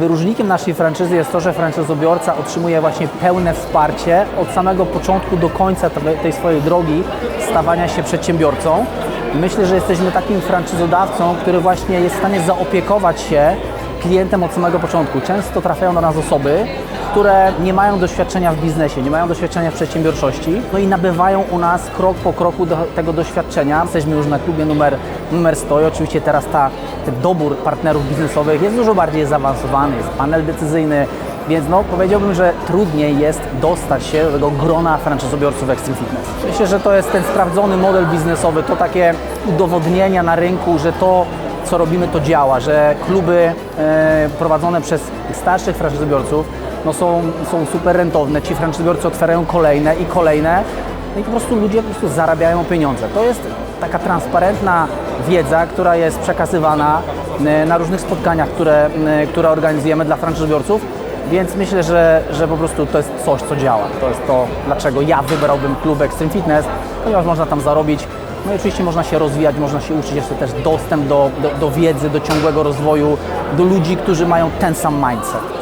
Wyróżnikiem naszej franczyzy jest to, że franczyzobiorca otrzymuje właśnie pełne wsparcie od samego początku do końca te- tej swojej drogi stawania się przedsiębiorcą. Myślę, że jesteśmy takim franczyzodawcą, który właśnie jest w stanie zaopiekować się klientem od samego początku. Często trafiają do nas osoby, które nie mają doświadczenia w biznesie, nie mają doświadczenia w przedsiębiorczości, no i nabywają u nas krok po kroku do tego doświadczenia. Jesteśmy już na klubie numer, numer 100 i oczywiście teraz ta, ten dobór partnerów biznesowych jest dużo bardziej zaawansowany, jest panel decyzyjny, więc no, powiedziałbym, że trudniej jest dostać się do tego grona franczyzobiorców Extreme Fitness. Myślę, że to jest ten sprawdzony model biznesowy, to takie udowodnienia na rynku, że to, co robimy, to działa, że kluby e, prowadzone przez starszych franczyzobiorców no są, są super rentowne, ci franczyzobiorcy otwierają kolejne i kolejne no i po prostu ludzie po prostu zarabiają pieniądze. To jest taka transparentna wiedza, która jest przekazywana e, na różnych spotkaniach, które, e, które organizujemy dla franczyzobiorców, więc myślę, że, że po prostu to jest coś, co działa. To jest to, dlaczego ja wybrałbym klub Extreme Fitness, ponieważ można tam zarobić. No i oczywiście można się rozwijać, można się uczyć, jest to też dostęp do, do, do wiedzy, do ciągłego rozwoju, do ludzi, którzy mają ten sam mindset.